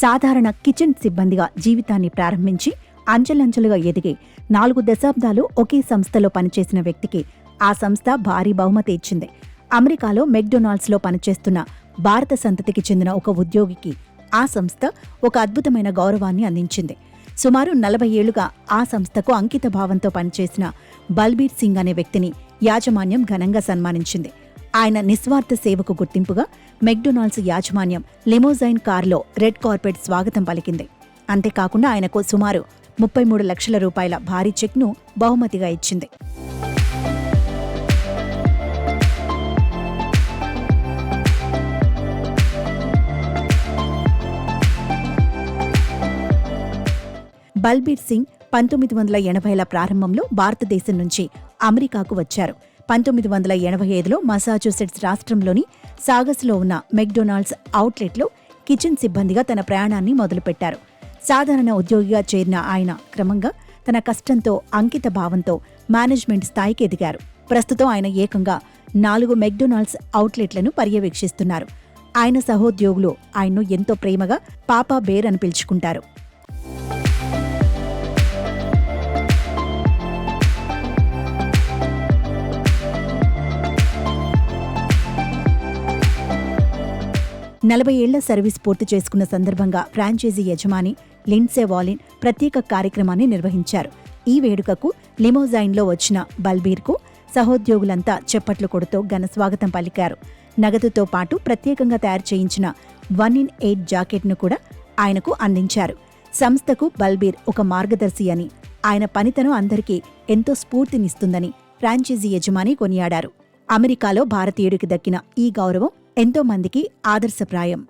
సాధారణ కిచెన్ సిబ్బందిగా జీవితాన్ని ప్రారంభించి అంచెలంచెలుగా ఎదిగి నాలుగు దశాబ్దాలు ఒకే సంస్థలో పనిచేసిన వ్యక్తికి ఆ సంస్థ భారీ బహుమతి ఇచ్చింది. అమెరికాలో మెక్డొనాల్డ్స్లో పనిచేస్తున్న భారత సంతతికి చెందిన ఒక ఉద్యోగికి ఆ సంస్థ ఒక అద్భుతమైన గౌరవాన్ని అందించింది. సుమారు నలభై ఏళ్ళుగా ఆ సంస్థకు అంకిత భావంతో పనిచేసిన బల్బీర్ సింగ్ అనే వ్యక్తిని యాజమాన్యం ఘనంగా సన్మానించింది. ఆయన నిస్వార్థ సేవకు గుర్తింపుగా మెక్డొనాల్డ్స్ యాజమాన్యం లిమోజైన్ కారులో రెడ్ కార్పెట్ స్వాగతం పలికింది. అంతేకాకుండా ఆయనకు సుమారు ముప్పై మూడు లక్షల రూపాయల భారీ చెక్ను బహుమతిగా ఇచ్చింది. బల్బీర్ సింగ్ పంతొమ్మిది వందల ఎనభైల ప్రారంభంలో భారతదేశం నుంచి అమెరికాకు వచ్చారు. పంతొమ్మిది వందల ఎనభై ఐదులో మసాచుసెట్స్ రాష్ట్రంలోని సాగస్లో ఉన్న మెక్డొనాల్డ్స్ అవుట్లెట్లో కిచెన్ సిబ్బందిగా తన ప్రయాణాన్ని మొదలుపెట్టారు. సాధారణ ఉద్యోగిగా చేరిన ఆయన క్రమంగా తన కష్టంతో అంకిత భావంతో మేనేజ్మెంట్ స్థాయికి ఎదిగారు. ప్రస్తుతం ఆయన ఏకంగా నాలుగు మెక్డొనాల్డ్స్ అవుట్లెట్లను పర్యవేక్షిస్తున్నారు. ఆయన సహోద్యోగులు ఆయన్ను ఎంతో ప్రేమగా పాపా బేర్ అని పిలుచుకుంటారు. నలభై ఏళ్ళ సర్వీస్ పూర్తి చేసుకున్న సందర్భంగా ఫ్రాంచైజీ యజమాని లిండ్సే వాలిన్ ప్రత్యేక కార్యక్రమాన్ని నిర్వహించారు. ఈ వేడుకకు లిమోజైన్లో వచ్చిన బల్బీర్కు సహోద్యోగులంతా చెప్పట్లు కొడుతూ ఘన స్వాగతం పలికారు. నగదుతో పాటు ప్రత్యేకంగా తయారు చేయించిన వన్ ఇన్ ఎయిట్ జాకెట్ను కూడా ఆయనకు అందించారు. సంస్థకు బల్బీర్ ఒక మార్గదర్శి అని ఆయన పనితనం అందరికీ ఎంతో స్ఫూర్తినిస్తుందని ఫ్రాంచైజీ యజమాని కొనియాడారు. అమెరికాలో భారతీయుడికి దక్కిన ఈ గౌరవం ఎంతో మందికి ఆదర్శప్రాయం.